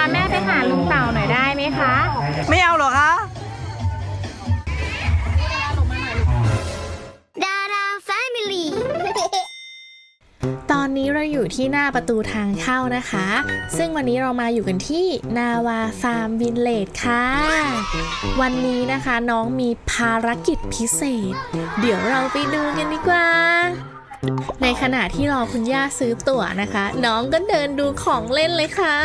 าแม่ไปหาลุงเต่าหน่อยได้ไหมคะ ไม่เอาเหรอคะดาราแฟมิลี่ตอนนี้เราอยู่ที่หน้าประตูทางเข้านะคะ ซึ่งวันนี้เรามาอยู่กันที่นาวาฟาร์มวินเลจค่ะ วันนี้นะคะน้องมีภารกิจพิเศษ เดี๋ยวเราไปดูกันดีกว่า ในขณะที่รอคุณย่าซื้อตั๋วนะคะ น้องก็เดินดูของเล่นเลยค่ะ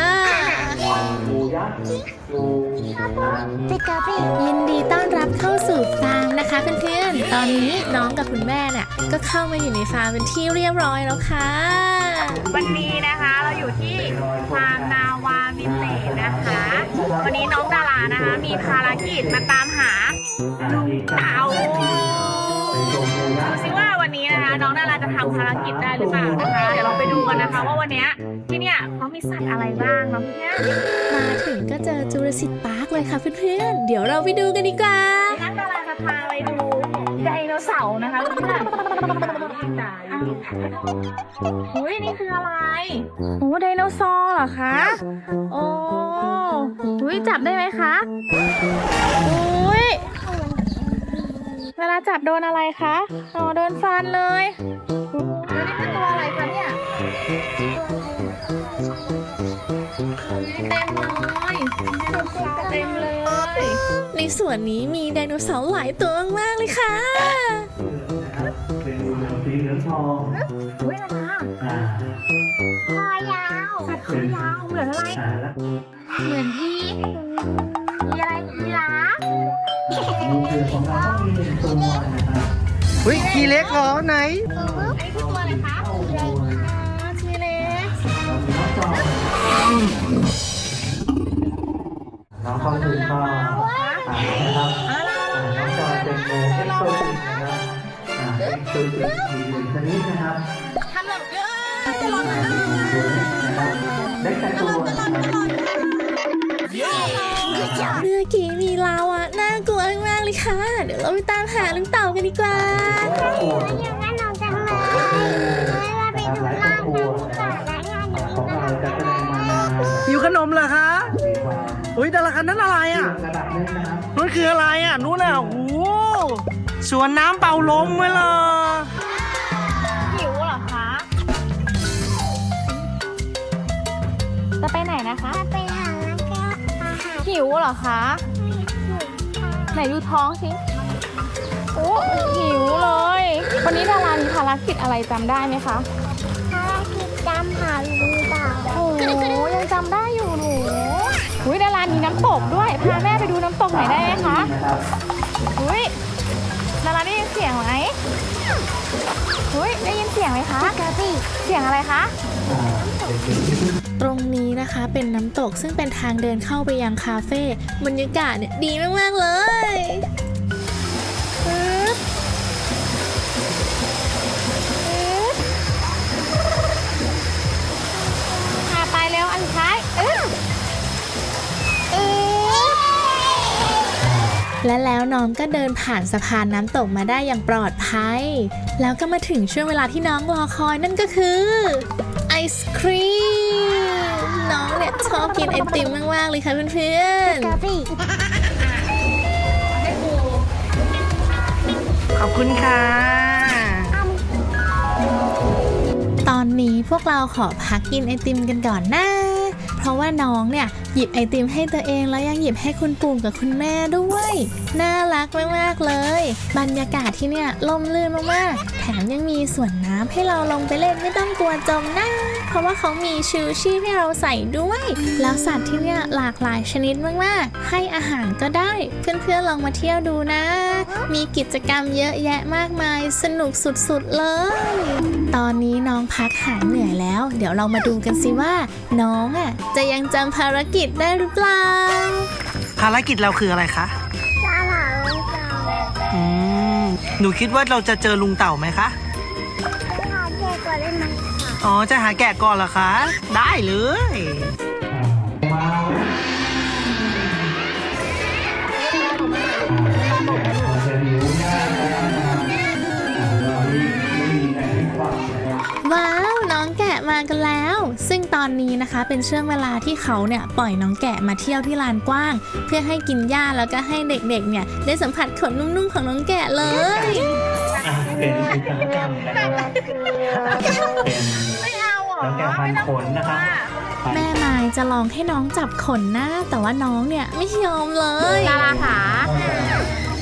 ปิกาปิยินดีต้อนรับเข้าสู่ฟาร์มนะคะเพื่อนๆ ตอนนี้น้องกับคุณแม่น่ะก็เข้ามาอยู่ในฟาร์มเป็นที่เรียบร้อยแล้วค่ะ วันนี้นะคะเราอยู่ที่ฟาร์มนาวาวินเลจนะคะ วันนี้น้องดารานะคะ มีภารกิจมาตามหาลุงเต่าำภารกิจได้หรือเปล่านะคะ เดี๋ยวเราไปดูกันนะคะ ว่าวันเนี้ยที่เนี่ยเขามีสัตว์อะไรบ้างเนาะพี่เนี่ยมาถึงก็เจอจูราสสิกพาร์คเลยค่ะเพื่อนๆ เดี๋ยวเราไปดูกันดีกว่าน้องดาราจะพาไปดูไดโนเสาร์นะคะเพื่อนๆอุ้ยนี่คืออะไร โอ้ไดโนเสาร์เหรอคะ โอ้อุ้ยจับได้ไหมคะอุ้ยเวลาจับโดนอะไรคะ อ๋อโดนฟันเลย เต็มเลยเต็มเลย ในส่วนนี้มีไดโนเสาร์หลายตัวมากๆเลยค่ะ เป็นสีเหลืองทองอุ้ยอะไรนะอ่าคอยาวสัตว์ขายาวเหมือนอะไร อ่าแล้วเหมือนที่มีอะไรยีราฟมีเสือของเราต้องมีหนึ่งตัวนะครับ เฮ้ยทีเล็กเหรอไหนอันนี้คือตัวอะไรคะ น้องจอยน้องเข้าถึงก็อ่านะครับอ่าน้องจอยเป็นโมเอ็กโซติกนะครับอ่าเอ็กโซติกมีหนึ่งชนิดนะครับทำแบบเยอะอ่ามีตัวเล็กนะครับเล็กแต่ตัวนะครับ เมื่อกี้มีลาวะน่ากลัวมากๆเลยค่ะ เดี๋ยวเราไปตามหาลุงเต่ากันดีกว่าตัวอย่างนั้นน้องจังเลยนะครับหลายคนกลัวนะครับของเรา จะแสดงมานานอยู่ขนมเหรอคะมีความเฮ้ยแต่ละคันนั้นอะไรอะระดับหนึงนะครับนั่นคืออะไรอะนู้นน่ะโอ้โหสวนน้ำเป่าลมไว้เลย หิวเหรอคะ จะไปไหนนะคะ ไปหาแล้วก็อาหารหิวเหรอคะไหนดูท้องสิ โอ้หิวเลย วันนี้ดารามีภารกิจอะไรจำได้ไหมคะภารกิจจำหาลุงำตกด้วย พาแม่ไปดูน้ำตกหน่อยได้ไหมคะอุ้ยดาราได้ยินเสียงไหมอุ้ยได้ยินเสียงไหมคะกาปิเสียงอะไรคะ ตรงนี้นะคะเป็นน้ำตกซึ่งเป็นทางเดินเข้าไปยังคาเฟ่บรรยากาศเนี่ยดีมาก ๆ เลย และแล้วน้องก็เดินผ่านสะพานน้ำตกมาได้อย่างปลอดภัย แล้วก็มาถึงช่วงเวลาที่น้องรอคอยนั่นก็คือ ไอศครีม น้องเนี่ยชอบกินไอติมมาก ๆ เลยค่ะเพื่อนๆกาปิขอบคุณค่ะ ตอนนี้พวกเราขอพักกินไอติมกันก่อนนะ เพราะว่าน้องเนี่ยหยิบไอติมให้ตัวเองแล้วยังหยิบให้คุณปู่กับคุณแม่ด้วย น่ารักมากๆเลย บรรยากาศที่เนี่ยล่มลื่นมากๆ แถมยังมีสวนน้ำให้เราลงไปเล่นไม่ต้องกลัวจมนะเพราะว่าเขามีชูชีพให้เราใส่ด้วย แล้วสัตว์ที่เนี่ยหลากหลายชนิดมากๆ ให้อาหารก็ได้ เพื่อนๆลองมาเที่ยวดูนะ มีกิจกรรมเยอะแยะมากมาย สนุกสุดๆเลย ตอนนี้น้องพักหายเหนื่อยแล้ว เดี๋ยวเรามาดูกันสิว่า น้องอะจะยังจำภารกิจได้หรือเปล่า ภารกิจเราคืออะไรคะตามหาลุงเต่าอืมหนูคิดว่าเราจะเจอลุงเต่าไหมคะ หาแยกก่อนได้ไหมคะอ๋อ จะหาแกะก่อนเหรอคะ ได้เลยมาว้าว น้องแกะมากันแล้วซึ่ง ตอนนี้นะคะ เป็นช่วงเวลาที่เขาเนี่ยปล่อยน้องแกะมาเที่ยวที่ลานกว้าง เพื่อให้กินหญ้าแล้วก็ให้เด็กๆเนี่ยได้สัมผัสขนนุ่มๆของน้องแกะเลย อะเป็นกิจกรรมนะครับเป็นไม่เอาหรอน้องแกะพันขนนะครับแม่ไม้จะลองให้น้องจับขนนะ แต่ว่าน้องเนี่ยไม่ยอมเลยดาราขา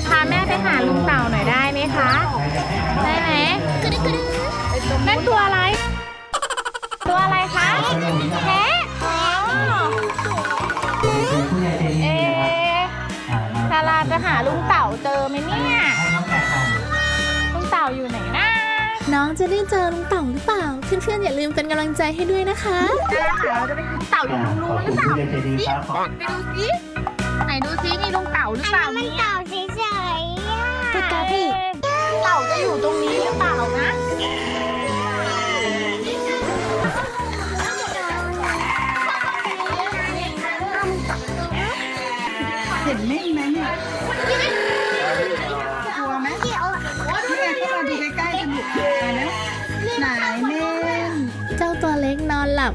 พาแม่ไปหาลุงเต่าหน่อยได้ไหมคะ ได้ไหมนั่นตัวอะไร ตัวอะไรคะแพะอ๋อเป็นผู้ใหญ่ใจดีเอ๊นะครับะอ่ามาดาราจะหาลุงเต่าเจอไหมเนี่ย ให้น้องแกะทำลุงเต่าอยู่ไหนนะน้องจะได้เจอลุงเต่าหรือเปล่า เพื่อนๆอย่าลืมเป็นกำลังใจให้ด้วยนะคะดาราขาเราจะไปดูเต่าอยู่อ่าตรงขนู้อนบหคุรือณเปล่าผู้ใหญ่ใจดีครับขอบไปดูซิไหนดูซิมีลุงเต่าหรือเปล่ามันเนี่ยเต่าเฉยๆอะตุ๊กตาพี่เต่าจะอยู่ตรงนี้หรือเปล่านะ เ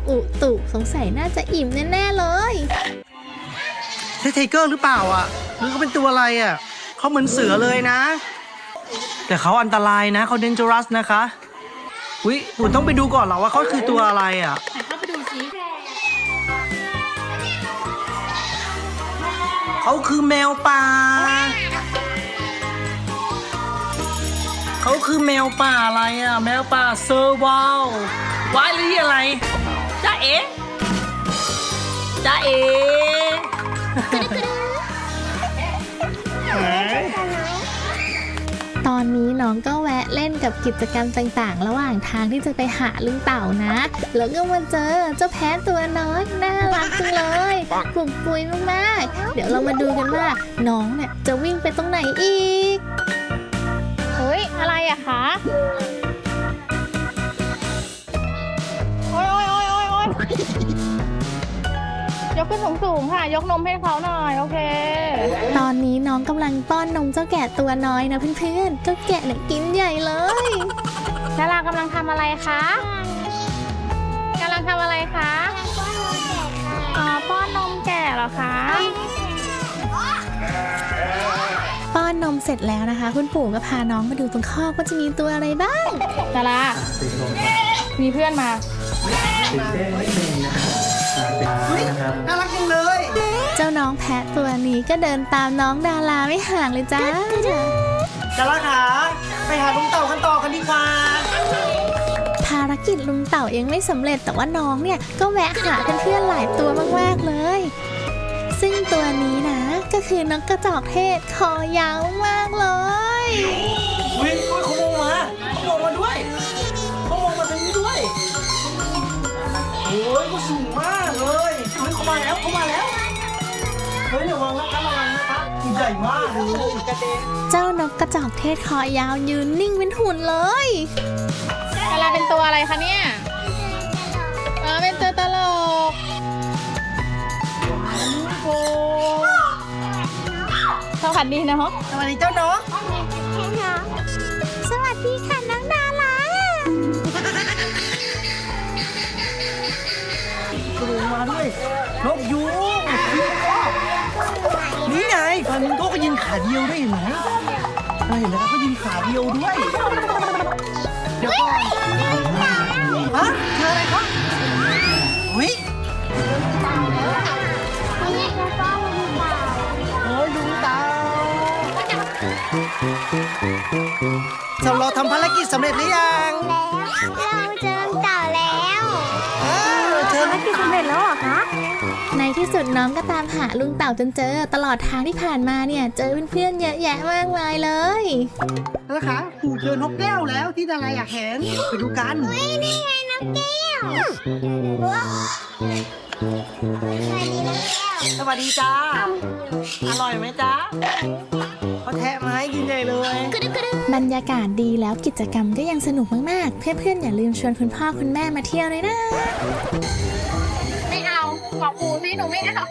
อุตุสงสัยน่าจะอิ่มแน่ๆเลยใช่ไทเกอร์หรือเปล่าอะหรือเขาเป็นตัวอะไรอะเขาเหมือนเสือเลยนะ แต่เขาอันตรายนะเขาเดนจ r รัสนะคะวิปุ่นต้องไปดูก่อนเหรอว่าเขาคือตัวอะไรอะเข้าไปดูซิเขาคือแมวป่าเขาคือแมวป่าอะไรอะ แมวป่าเซอร์วาลวายหรืออะไร จ้าเอ๋จ้าเอ๋ตอนนี้น้องก็แวะเล่นกับกิจกรรมต่างๆ ระหว่างทางที่จะไปหาลุงเต่านะ แล้วก็มาเจอเจ้าแพ้ตัวน้อยน่ารักจังเลยปลุกปุยมากๆ เดี๋ยวเรามาดูกันว่า น้องเนี่ยจะวิ่งไปตรงไหนอีก เฮ้ย อะไรอะคะ ยกขึ้นสูงสูงๆค่ะ ยกนมให้เขาหน่อย โอเค ตอนนี้น้องกำลังป้อนนมเจ้าแกะตัวน้อยนะเพื่อนๆเจ้าแกะเนี่ยกินใหญ่เลยดารากำลังทำอะไรคะกำลังทำอะไรคะอ๋อป้อนนมแก่เหรอคะป้อนนมเสร็จแล้วนะคะ คุณปู่ก็พาน้องมาดูตรงคอกว่าจะมีตัวอะไรบ้างดาราติดลมมีเพื่อนมาตื่นเต้นนิดนึงนะครับ อ่าเป็นนะครับน่ารักจังเลย เจ้าน้องแพะตัวนี้ก็เดินตามน้องดาราไม่ห่างเลยจ้าจาราขาไปหาลุงเต่ากันต่อกันดีกว่า ภารกิจลุงเต่ายังไม่สำเร็จแต่ว่าน้องเนี่ยก็แวะหาเพื่อนๆหลายตัวมากๆเลย ซึ่งตัวนี้นะก็คือนกกระจอกเทศคอยาวมากเลย วิโอ้ยเขาม โอ้ยเขาสูงมากเลยเฮ้ยเขามาแล้วเขามาแล้วเฮ้ยระวังนะครับระวังนะครับตัวใหญ่มากเลยกระเด็นเจ้านกกระจอกเทศคอยาวยืนนิ่งเป็นหุ่นเลยดาราเป็นตัวอะไรคะเนี่ยอ๋อเป็นตัวตลกโอ้สวัสดีนะฮะสวัสดีเจ้านกสวัสดีค่ะ ขาเดียวด้วยเห็นไหมเราเห็นแล้วเขายืนขาเดียวด้วย เดี๋ยวก่อนฮะเจออะไรครับวิโอ้ยลุงเตาสำเราทำภารกิจสำเร็จหรือยังเราเจอเต่าแล้วเออ เชิญในที่สุดน้องก็ตามหาลุงเต่าจนเจอ ตลอดทางที่ผ่านมาเนี่ย เจอเพื่อนๆเยอะแยะมากมายเลย นะคะปู่เจอนกแก้วแล้วที่ดาราอยากเห็นไปดูกันนี่ไงนกแก้วว้าวสวัสดีนกแก้วสวัสดีจ้า อร่อยไหมจ้าเขาแทะมาให้กินใหญ่เลยบ รรยากาศดีแล้วกิจกรรมก็ยังสนุกมากๆ เพื่อนๆ อย่าลืมชวนคุณพ่อคุณแม่มาเที่ยวเลยนะ ไม่เอาบอกปูสิหนูไม่เอา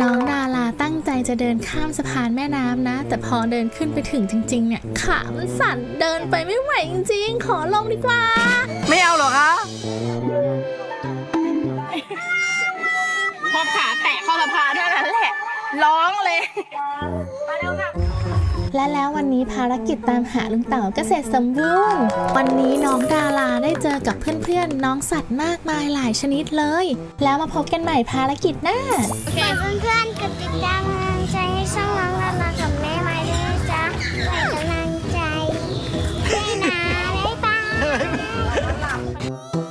น้องดาราตั้งใจจะเดินข้ามสะพานแม่น้ำนะ แต่พอเดินขึ้นไปถึงจริง ๆ เนี่ย ขามันสั่นเดินไปไม่ไหวจริง ๆ ขอลงดีกว่า ไม่เอาหรอคะพอขาแตะเข้าสะพานเท่านั้นแหละ ร้องเลย และแล้ววันนี้ภารกิจตามหาลุงเต่าก็เสร็จสมบูรณ์ วันนี้น้องดาราได้เจอกับเพื่อนๆ น้องสัตว์มากมายหลายชนิดเลย แล้วมาพบกันใหม่ภารกิจหน้าฝากเพื่อนๆกดติดตามกำลังใจให้ช่องน้องดารากับแม่ไม้ด้วยนะจ๊ะเป็นกำลังใจด้วยนะบ๊ายบาย